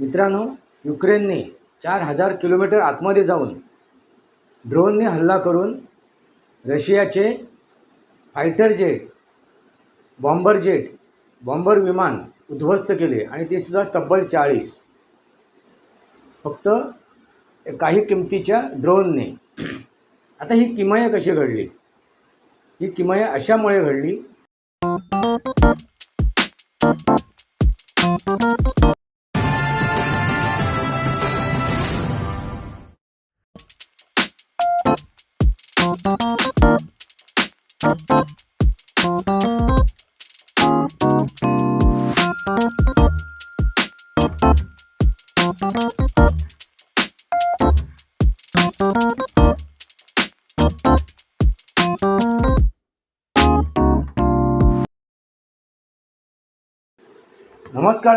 मित्रांनो युक्रेनने चार हजार किलोमीटर आतमध्ये जाऊन ड्रोनने हल्ला करून रशियाचे fighter jet bomber jet bomber विमान उद्ध्वस्त केले आणि ते सुद्धा तब्बल चाळीस. फक्त काही किमतीच्या ड्रोनने. आता ही किमया कशी घडली? ही किमया अशामुळे घडली. नमस्कार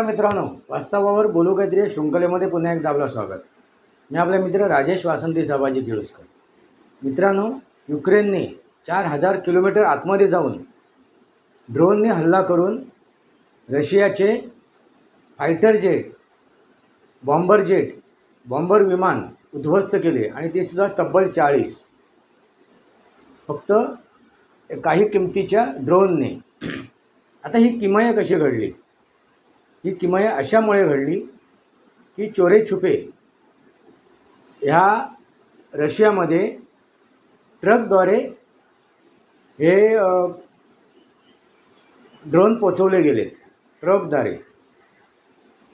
मित्रांनो वास्तवावर बोलू काहीतरी शृंखलेमध्ये पुन्हा एकदा आपलं स्वागत. मी आपला मित्र राजेश वासंती साबाजी किळुसकर मित्रांनो युक्रेनने चार हजार किलोमीटर आतमध्ये जाऊन ड्रोनने हल्ला करून रशियाचे fighter jet bomber jet bomber विमान उद्ध्वस्त केले आणि ते सुद्धा तब्बल चाळीस. फक्त काही किमतीच्या ड्रोनने. आता ही किमया कशी घडली? ही किमया अशामुळे घडली की चोरे छुपे ह्या रशियामध्ये ट्रकद्वारे हे ड्रोन पोचवले गेलेत ट्रकद्वारे.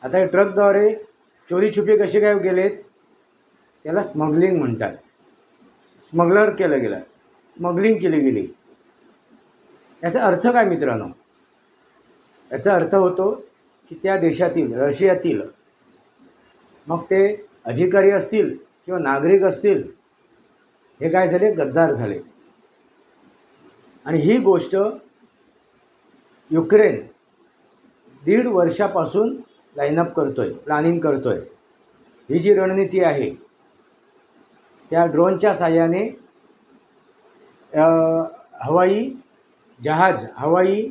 आता हे ट्रकद्वारे चोरीछुपे कसे काय गेलेत? त्याला स्मगलिंग म्हणतात. स्मगलर केलं गेलं. स्मगलिंग केली गेली. याचा अर्थ काय मित्रांनो? याचा अर्थ होतो की त्या देशातील रशियातील मग ते अधिकारी असतील किंवा नागरिक असतील हे काय झाले? गद्दार झाले. आणि ही गोष्ट युक्रेन दीड वर्षापासून लाईनअप करतो आहे प्लॅनिंग करतो आहे ही जी रणनीती आहे त्या ड्रोनच्या साह्याने हवाई जहाज हवाई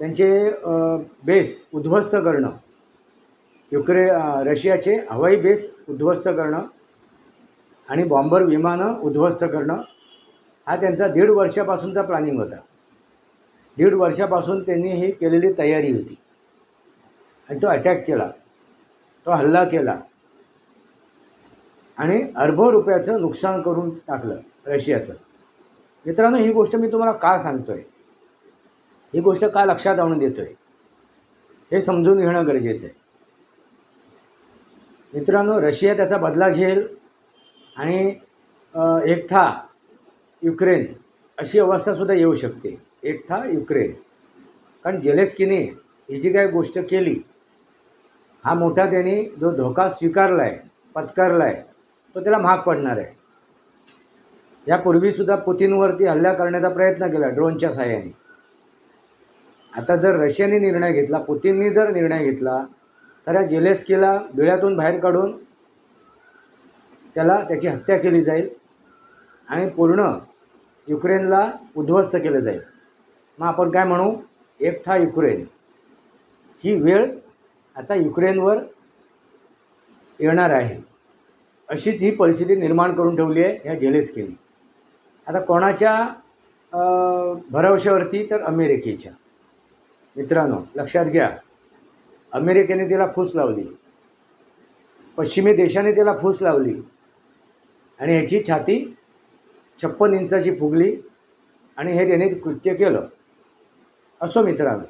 त्यांचे बेस उद्ध्वस्त करणं युक्रे रशियाचे हवाई बेस उद्ध्वस्त करणं आणि बॉम्बर विमानं उद्ध्वस्त करणं हा त्यांचा दीड वर्षापासूनचा प्लॅनिंग होता. दीड वर्षापासून त्यांनी ही केलेली तयारी होती. आणि तो अटॅक केला. तो हल्ला केला. आणि अरबो रुपयाचं नुकसान करून टाकलं रशियाचं. मित्रांनो ही गोष्ट मी तुम्हाला का सांगतो आहे ही गोष्ट का लक्षात आणून देतो आहे हे समजून घेणं गरजेचं आहे. मित्रांनो रशिया त्याचा बदला घेईल. आणि एकथा युक्रेन अशी अवस्थासुद्धा येऊ शकते. एकथा युक्रेन. कारण जेलेस्कीने ही जी काही गोष्ट केली हा मोठा त्याने जो धोका स्वीकारला आहे पत्करला आहे तो त्याला महाग पडणार आहे. यापूर्वीसुद्धा पुतीनवरती हल्ला करण्याचा प्रयत्न केला ड्रोनच्या सहाय्याने आता जर रशियाने निर्णय घेतला पुतीननी जर निर्णय घेतला तर या जेलेस्कीला बिळ्यातून बाहेर काढून त्याला त्याची हत्या केली जाईल आणि पूर्ण युक्रेनला उद्ध्वस्त केलं जाईल. मग आपण काय म्हणू? एकठा युक्रेन. ही वेळ आता युक्रेनवर येणार आहे. अशीच ही परिस्थिती निर्माण करून ठेवली आहे ह्या झेलेस्कीने आता कोणाच्या भरवशावरती तर अमेरिकेच्या. मित्रांनो लक्षात घ्या. अमेरिकेने तिला फूस लावली. पश्चिमी देशाने तिला फूस लावली. आणि ह्याची छाती छप्पन इंचाची फुगली आणि हे त्याने कृत्य केलं. असो मित्रांनो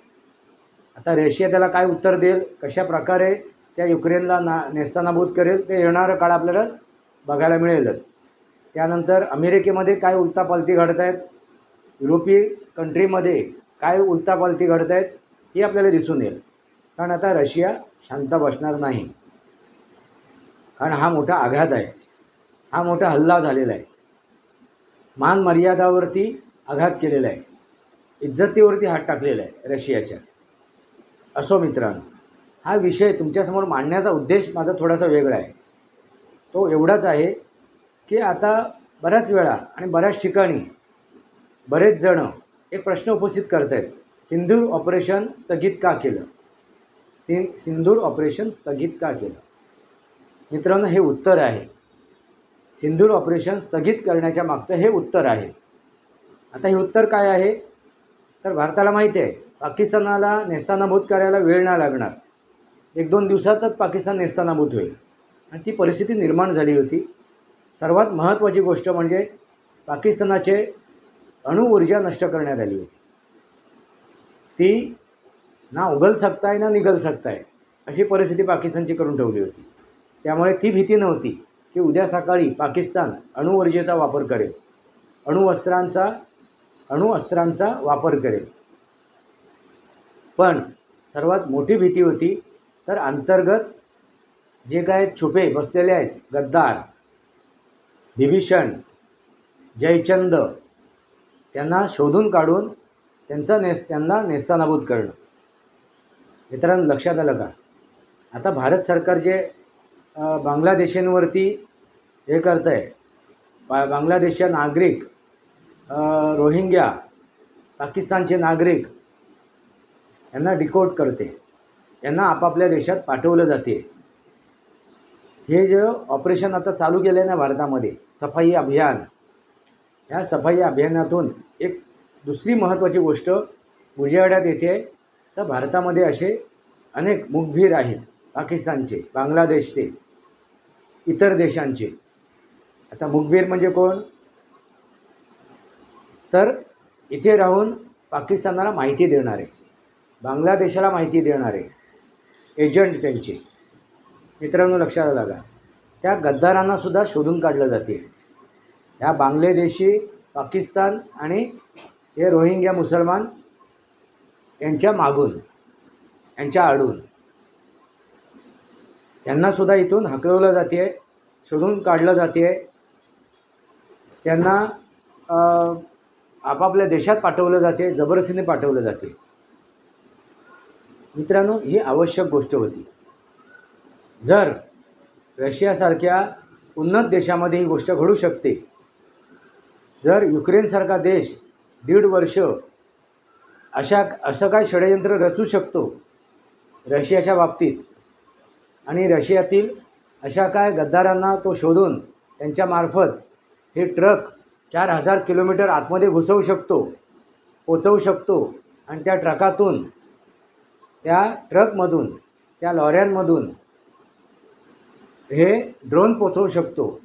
आता रशिया त्याला काय उत्तर देईल? कशा प्रकारे त्या युक्रेनला ना नेस्तानाभूत करेल? ते येणारं काळ आपल्याला बघायला मिळेलच. त्यानंतर अमेरिकेमध्ये काय उलतापालती घडत आहेत? युरोपीय कंट्रीमध्ये काय उलतापालती घडत आहेत? ही आपल्याला दिसून येईल. कारण आता रशिया शांत बसणार नाही. कारण हा मोठा आघात आहे. हा मोठा हल्ला झालेला आहे. मान मर्यादावरती आघात केलेला आहे. इज्जतीवरती हात टाकलेला आहे रशियाच्या. असो मित्रांनो हा विषय तुमच्यासमोर मांडण्याचा उद्देश माझा थोडासा वेगळा आहे. तो एवढाच आहे की आता बऱ्याच वेळा आणि बऱ्याच ठिकाणी बरेच जणं एक प्रश्न उपस्थित करत आहेत सिंधूर ऑपरेशन स्थगित का केलं? स्थि सिंधूर ऑपरेशन स्थगित का केलं? मित्रांनो हे उत्तर आहे. सिंदूर ऑपरेशन स्थगित करण्याच्या मागचं हे उत्तर आहे. आता हे उत्तर काय आहे? तर भारताला माहिती आहे पाकिस्तानाला नेस्तानाभूत करायला वेळ नाही लागणार. एक दोन दिवसातच पाकिस्तान नेस्तानाभूत होईल. आणि ती परिस्थिती निर्माण झाली होती. सर्वात महत्त्वाची गोष्ट म्हणजे पाकिस्तानाचे अणुऊर्जा नष्ट करण्यात आली होती. ती ना उगल सकताय ना निगल सकताय अशी परिस्थिती पाकिस्तानची करून ठेवली होती. त्यामुळे ती भीती नव्हती. की उद्या सकाळी पाकिस्तान अणुऊर्जेचा वापर करेल. अणुअस्त्रांचा अणुअस्त्रांचा वापर करेल. पण सर्वात मोठी भीती होती तर अंतर्गत जे काय छुपे बसलेले आहेत गद्दार विभीषण जयचंद त्यांना शोधून काढून त्यांचा नेस त्यांना नेस्तानाबूत करणं. मित्रांनो लक्षात आलं का? आता भारत सरकार जे बांगलादेशींवरती हे करतं आहे बा बांगलादेशच्या नागरिक रोहिंग्या पाकिस्तानचे नागरिक यांना डिकोड करते. यांना आपापल्या देशात पाठवलं जाते. हे जे ऑपरेशन आता चालू केलं आहे ना भारतामध्ये सफाई अभियान ह्या सफाई अभियानातून एक दुसरी महत्त्वाची गोष्ट उजेवाड्यात येते. तर भारतामध्ये असे अनेक मुखबीर आहेत पाकिस्तानचे बांगलादेशचे. इतर देशांचे. आता मुखबीर म्हणजे कोण? तर इथे राहून पाकिस्तानाला माहिती देणारे बांगलादेशाला माहिती देणारे एजंट त्यांचे. मित्रांनो लक्षात लागा त्या त्या गद्दारांनासुद्धा शोधून काढलं जाते. ह्या बांगलादेशी पाकिस्तान आणि हे रोहिंग्या मुसलमान यांच्या मागून यांच्या आडून. यांनासुद्धा इथून हकलवलं जाते आहे शोधून काढलं जाते आहे त्यांना आपापल्या देशात पाठवलं जाते जबरदस्तीने पाठवलं जाते मित्रांनो ही आवश्यक गोष्ट होती. जर रशियासारख्या उन्नत देशामध्ये ही गोष्ट घडू शकते जर युक्रेनसारखा देश दीड वर्ष अशा असं काय षडयंत्र रचू शकतो रशियाच्या बाबतीत आणि रशियातील अशा काय गद्दारांना तो शोधून त्यांच्यामार्फत हे ट्रक चार हजार किलोमीटर आतमध्ये घुसवू शकतो पोचवू शकतो आणि त्या ट्रकातून त्या ट्रकमधून त्या लॉऱ्यांमधून हे ड्रोन पोचवू शकतो.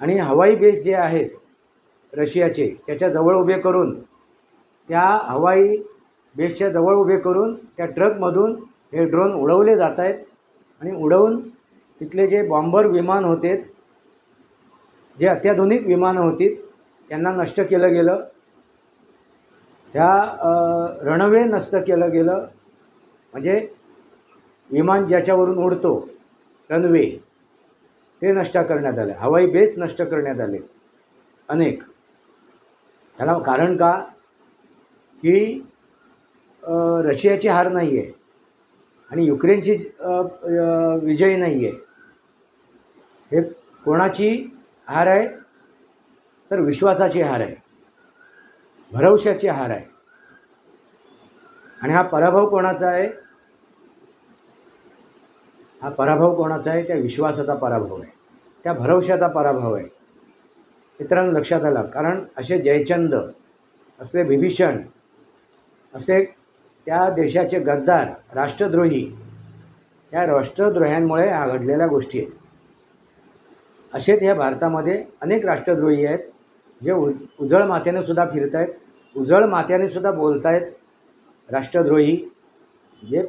आणि हवाई बेस जे आहेत रशियाचे त्याच्याजवळ उभे करून त्या हवाई बेसच्या जवळ उभे करून त्या ट्रकमधून हे ड्रोन उडवले जात आहेत. आणि उडवून तिथले जे बॉम्बर विमान होते जे अत्याधुनिक विमानं होती त्यांना नष्ट केलं गेलं. त्या रणवे नष्ट केलं गेलं. म्हणजे विमान ज्याच्यावरून उडतो रनवे ते नष्ट करण्यात आले. हवाई बेस नष्ट करण्यात आले. अनेक. त्याला कारण का? की रशियाची हार नाही आहे आणि युक्रेनची विजय नाही आहे हे कोणाची हार आहे? तर विश्वासाची हार आहे. भरवशाची हार आहे. आणि हा पराभव कोणाचा आहे? हा पराभव कोणाचा आहे? त्या विश्वासाचा पराभव आहे. त्या भरवशाचा पराभव आहे. मित्रांनो लक्षात आला. कारण असे जयचंद असले विभीषण असे त्या देशाचे गद्दार राष्ट्रद्रोही या राष्ट्रद्रोह्यांमुळे ह्या घडलेल्या गोष्टी आहेत. असेच ह्या भारतामध्ये अनेक राष्ट्रद्रोही आहेत जे उ उजळ माथ्याने सुद्धा फिरत आहेत उजळ माथ्याने सुद्धा बोलत आहेत राष्ट्रद्रोही जे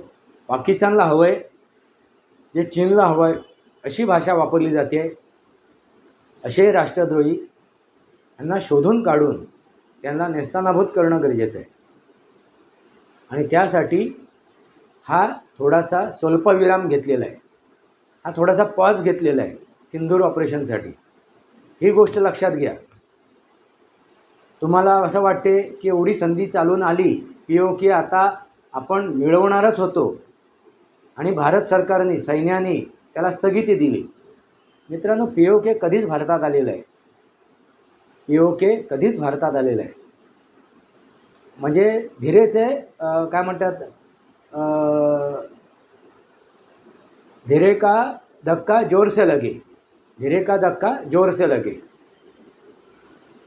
पाकिस्तानला हवं आहे जे चीनला हवं आहे अशी भाषा वापरली जाते. असे राष्ट्रद्रोही यांना शोधून काढून त्यांना नेस्तानाभूत करणं गरजेचं आहे. आणि त्यासाठी हा थोडासा स्वल्पविराम घेतलेला आहे. हा थोडासा पॉज घेतलेला आहे सिंदूर ऑपरेशनसाठी ही गोष्ट लक्षात घ्या. तुम्हाला असं वाटते की एवढी संधी चालून आली पी ओ हो की आता आपण मिळवणारच होतो. आणि भारत सरकारने सैन्याने त्याला स्थगिती दिली. मित्रांनो पी ओ के कधीच भारतात आलेलं आहे. पी ओ के कधीच भारतात आलेलं आहे. म्हणजे धीरेसे काय म्हणतात? धीरे का धक्का जोर से लगे. धीरे का धक्का जोर से लगे.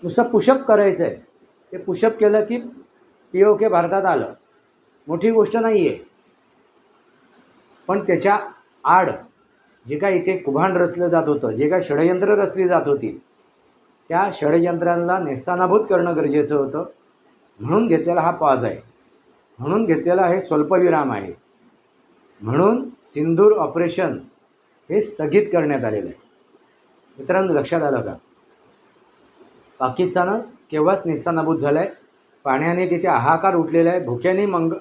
नुसतं पुशअप करायचं आहे ते पुशअप केलं की पी ओ के भारतात आलं. मोठी गोष्ट नाही आहे पण त्याच्या आड जे काय इथे कुभांड रचलं जात होतं जे काय षडयंत्र रचली जात होती त्या षडयंत्रांना नेस्तानाभूत करणं गरजेचं होतं. म्हणून घेतलेला हा पॉज आहे. म्हणून घेतलेला हे स्वल्पविराम आहे. म्हणून सिंदूर ऑपरेशन हे स्थगित करण्यात आलेलं आहे. मित्रांनो लक्षात आलं का? पाकिस्तान केव्हाच निस्तानाभूत झालं आहे पाण्याने तिथे हाहाकार उठलेला आहे. भुक्याने मंग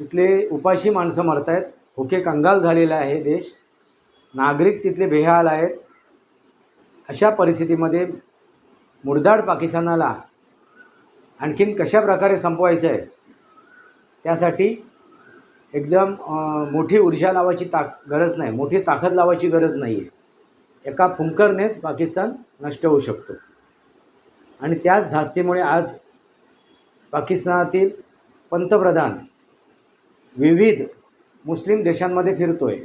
तिथले उपाशी माणसं मरत आहेत भुके कंगाल झालेला आहे देश. नागरिक तिथले बेहाल आहेत. अशा परिस्थितीमध्ये मुडदाड पाकिस्तानाला आणखीन कशा प्रकारे संपवायचं आहे? त्यासाठी एकदम मोठी ऊर्जा लावायची ताक गरज नाही. मोठी ताकद लावायची गरज नाही आहे एका फुंकरनेच पाकिस्तान नष्ट होऊ शकतो. आणि त्याच धास्तीमुळे आज पाकिस्तानातील पंतप्रधान विविध मुस्लिम देशांमध्ये फिरतो आहे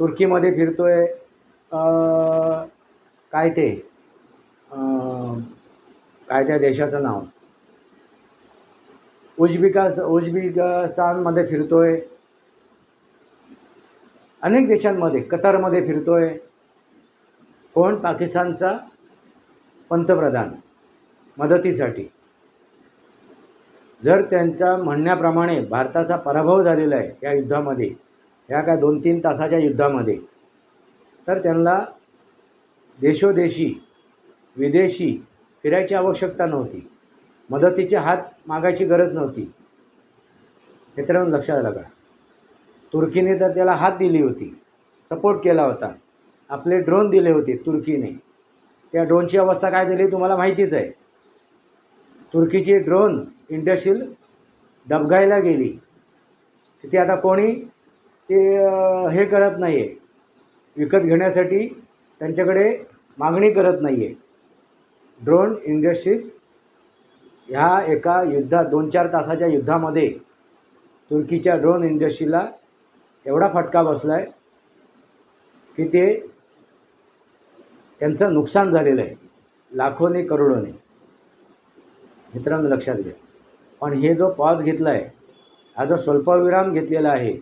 तुर्कीमध्ये फिरतो आहे काय ते? काय त्या देशाचं नाव? उजबिकास उजबिकिस्तानमध्ये फिरतो आहे अनेक देशांमध्ये कतारमध्ये फिरतो आहे कोण? पाकिस्तानचा पंतप्रधान मदतीसाठी. जर त्यांच्या म्हणण्याप्रमाणे भारताचा पराभव झालेला आहे या युद्धामध्ये ह्या काय दोन तीन तासाच्या युद्धामध्ये तर त्यांना देशोदेशी विदेशी फिरायची आवश्यकता नव्हती. मदतीचे हात मागायची गरज नव्हती. मित्रांनो लक्षात आलं का? तुर्कीने तर त्याला हात दिली होती. सपोर्ट केला होता. आपले ड्रोन दिले होते तुर्कीने. त्या ड्रोनची अवस्था काय झाली तुम्हाला माहितीच आहे. तुर्कीची ड्रोन इंडस्ट्रील डबघायला गेली. तिथे आता कोणी ते हे करत नाही आहे विकत घेण्यासाठी त्यांच्याकडे मागणी करत नाही आहे ड्रोन इंडस्ट्रीज ह्या एका युद्धात दोन चार तासाच्या युद्धामध्ये तुर्कीच्या ड्रोन इंडस्ट्रीला एवढा फटका बसला आहे की ते त्यांचं नुकसान झालेलं आहे लाखोने करोडोने. मित्रांनो लक्षात घ्या. पण हे जो पॉज घेतला आहे हा जो स्वल्पविराम घेतलेला आहे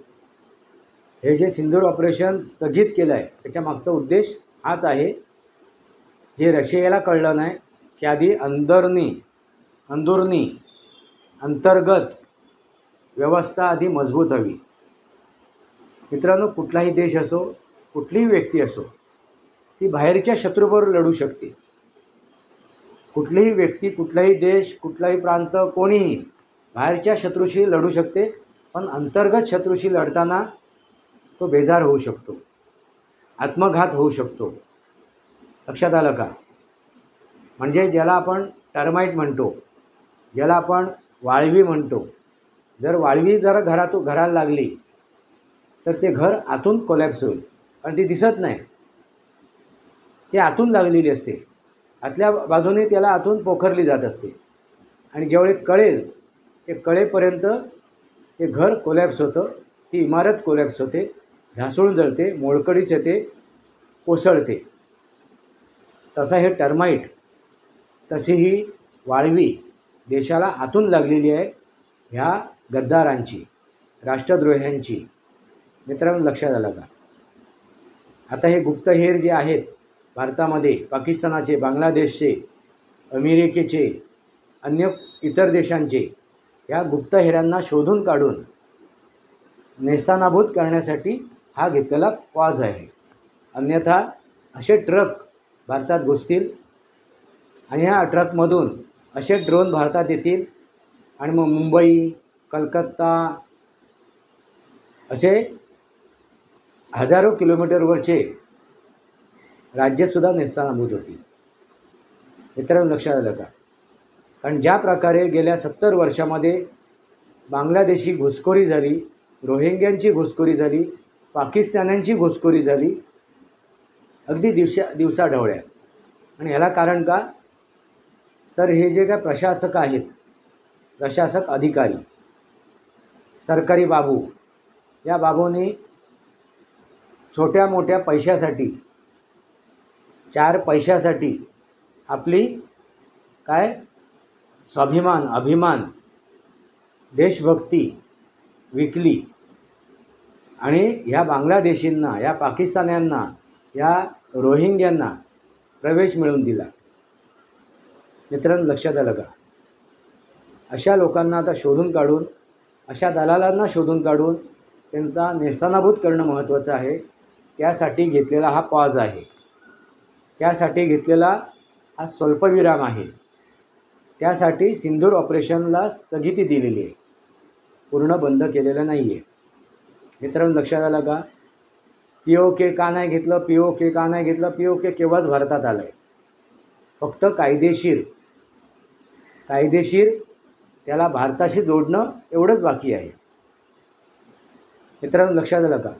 हे जे सिंदूर ऑपरेशन स्थगित केलं आहे त्याच्या मागचा उद्देश हाच आहे जे रशियाला कळलं नाही की आधी अंदरनी अंदुरनी अंतर्गत व्यवस्था आधी मजबूत हवी. मित्रांनो कुठलाही देश असो कुठलीही व्यक्ती असो ती बाहेरच्या शत्रूबरोबर लढू शकते. कुठलीही व्यक्ती कुठलाही देश कुठलाही प्रांत कोणीही बाहेरच्या शत्रूशी लढू शकते पण अंतर्गत शत्रूशी लढताना तो बेजार होऊ शकतो. आत्मघात होऊ शकतो. लक्षात आलं का? म्हणजे ज्याला आपण टर्माईट म्हणतो ज्याला आपण वाळवी म्हणतो. जर वाळवी जर घरातून घराला लागली तर ते घर आतून कोलॅप्स होईल. कारण ती दिसत नाही. ती आतून लागलेली असते. आतल्या बाजूने त्याला आतून पोखरली जात असते. आणि ज्यावेळी कळेल ते कळेपर्यंत ते घर कोलॅप्स होतं. ती इमारत कोलॅप्स होते. ढासळून जळते मोळकडीच येते कोसळते. तसा हे टर्माईट तशी ही वाळवी देशाला आतून लागलेली आहे ह्या गद्दारांची राष्ट्रद्रोह्यांची. मित्रांनो लक्षात आलं का? आता हे गुप्तहेर जे आहेत भारतामध्ये पाकिस्तानाचे बांगलादेशचे अमेरिकेचे अन्य इतर देशांचे या गुप्तहेरांना शोधून काढून नेस्तानाभूत करण्यासाठी हा घेतलेला पॉज आहे. अन्यथा असे ट्रक भारतात घुसतील आणि ह्या ट्रकमधून असे ड्रोन भारतात येतील. आणि मग मुंबई कलकत्ता असे हजारो किलोमीटरवरचे राज्यसुद्धा नेस्तानाभूत होती. मित्रांनो लक्षात आलं का? कारण ज्या प्रकारे गेल्या सत्तर वर्षामध्ये बांगलादेशी घुसखोरी झाली रोहिंग्यांची घुसखोरी झाली पाकिस्तान्यांची घुसखोरी झाली अगदी दिवसा दिवसाढवळ्या आणि ह्याला कारण का? तर हे जे काय प्रशासक आहेत प्रशासक अधिकारी सरकारी बाबू या बाबूंनी छोट्या मोठ्या पैशासाठी चार पैशासाठी आपली काय? स्वाभिमान अभिमान देशभक्ती विकली. आणि ह्या बांगलादेशींना या पाकिस्तान्यांना या रोहिंग्यांना प्रवेश मिळवून दिला. मित्रांनो लक्षात आलं का? अशा लोकांना आता शोधून काढून अशा दलालांना शोधून काढून त्यांचा नेस्तानाभूत करणं महत्त्वाचं आहे. त्यासाठी घेतलेला हा पॉज आहे. त्यासाठी घेतलेला हा स्वल्पविराम आहे. त्यासाठी सिंदूर ऑपरेशनला स्थगिती दिलेली आहे. पूर्ण बंद केलेलं नाही आहे मित्रांनो लक्षात आलं का? पी ओ के का नाही घेतलं? पी ओ के का नाही घेतलं? पी ओ के केव्हाच भारतात आलं आहे फक्त कायदेशीर कायदेशीर त्याला भारताशी जोडणं एवढंच बाकी आहे. मित्रांनो लक्षात आलं का?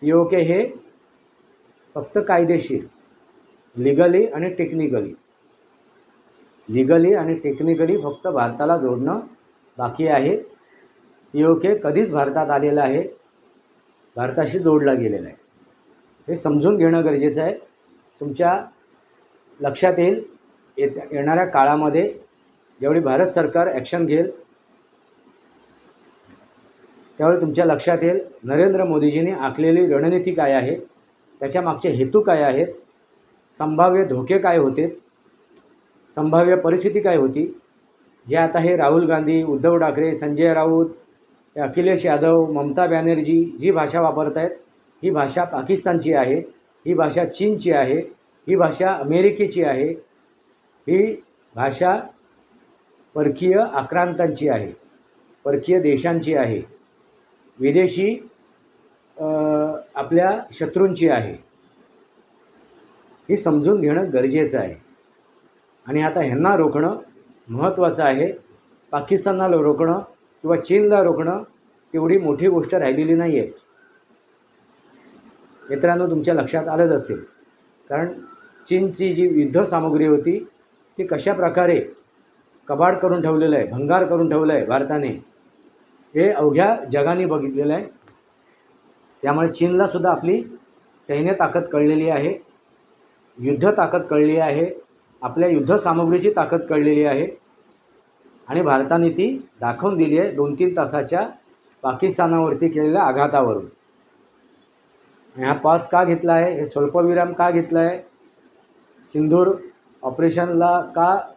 पीओके के हे फक्त कायदेशीर लिगली आणि टेक्निकली लिगली आणि टेक्निकली फक्त भारताला जोडणं बाकी आहे. पीओके के कधीच भारतात आलेलं आहे भारताशी जोडला गेलेला आहे. हे समजून घेणं गरजेचं आहे. तुमच्या लक्षात येईल येत्या येणाऱ्या काळामध्ये ज्यावेळी भारत सरकार ॲक्शन घेईल त्यावेळी तुमच्या लक्षात येईल नरेंद्र मोदीजींनी आखलेली रणनीती काय आहे त्याच्या मागचे हेतू काय आहेत संभाव्य धोके काय होते संभाव्य परिस्थिती काय होती जे आता हे राहुल गांधी उद्धव ठाकरे संजय राऊत अखिलेश यादव ममता बॅनर्जी जी भाषा वापरत आहेत ही भाषा पाकिस्तानची आहे ही भाषा चीनची आहे ही भाषा अमेरिकेची आहे ही भाषा परकीय आक्रांतांची आहे परकीय देशांची आहे विदेशी आपल्या शत्रूंची आहे. हे समजून घेणं गरजेचं आहे. आणि आता ह्यांना रोखणं महत्त्वाचं आहे. पाकिस्तानला रोखणं किंवा चीनला रोखणं तेवढी मोठी गोष्ट राहिलेली नाही आहे मित्रांनो तुमच्या लक्षात आलंच असेल. कारण चीनची जी युद्धसामुग्री होती ती कशा प्रकारे कबाड करून ठेवलेलं आहे भंगार करून ठेवलं आहे भारताने. हे अवघ्या जगाने बघितलेलं आहे. त्यामुळे चीनलासुद्धा आपली सैन्य ताकद कळलेली आहे. युद्ध ताकद कळली आहे. आपल्या युद्धसामुग्रीची ताकद कळलेली आहे. आणि भारताने ती दाखवून दिली आहे दोन तीन तासाच्या पाकिस्तानावरती केलेल्या आघातावरून. आणि हा पाच का घेतला आहे? हे स्वल्पविराम का घेतला आहे? सिंदूर ऑपरेशनला का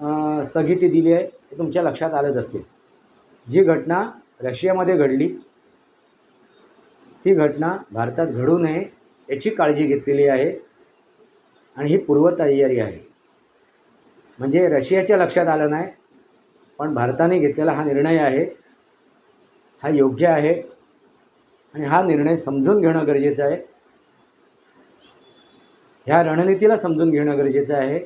स्थगिती दिली आहे हे तुमच्या लक्षात आलंच असेल. जी घटना रशियामध्ये घडली ती घटना भारतात घडू नये याची काळजी घेतलेली आहे आणि ही पूर्वतयारी आहे. म्हणजे रशियाच्या लक्षात आलं नाही पण भारताने घेतलेला हा निर्णय आहे हा योग्य आहे आणि हा निर्णय समजून घेणं गरजेचं आहे. ह्या रणनीतीला समजून घेणं गरजेचं आहे.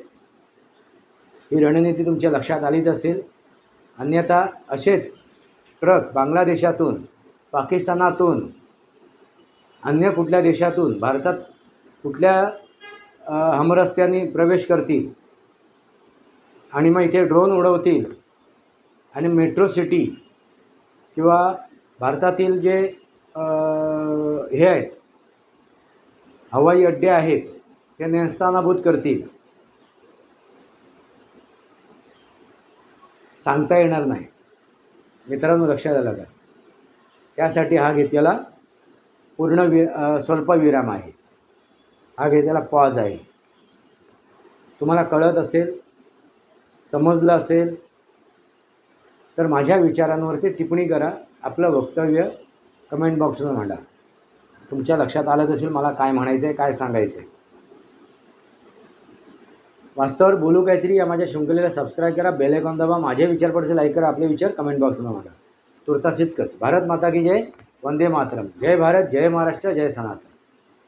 ही रणनीती तुमच्या लक्षात आलीच असेल. अन्यथा असेच ट्रक बांगलादेशातून पाकिस्तानातून अन्य कुठल्या देशातून भारतात कुठल्या अ, हमरस्त्यांनी प्रवेश करतील आणि मग इथे ड्रोन उडवतील आणि मेट्रो सिटी किंवा भारतातील जे हे आहेत हवाई अड्डे आहेत ते नेस्तानाभूत करतील. सांगता येणार नाही. मित्रांनो लक्षात आलं का? त्यासाठी हा घेतलेला पूर्ण वि स्वल्प स्वल्पविराम आहे. हा घेतलेला पॉज आहे. तुम्हाला कळत असेल समजलं असेल तर माझ्या विचारांवरती टिप्पणी करा आपलं वक्तव्य कमेंट बॉक्समध्ये मांडा. तुमच्या लक्षात आलंच असेल मला काय म्हणायचं आहे काय सांगायचं आहे वास्तवावर बोलू काहीतरी या माझ्या शृंखलेला सबस्क्राईब करा बेल आयकॉन दाबा माझे विचार पडसे लाईक करा आपले विचार कमेंट बॉक्समध्ये मांडा तुर्तास इतकंच. भारत माता की जय वंदे मातरम. जय भारत जय महाराष्ट्र जय सनातन.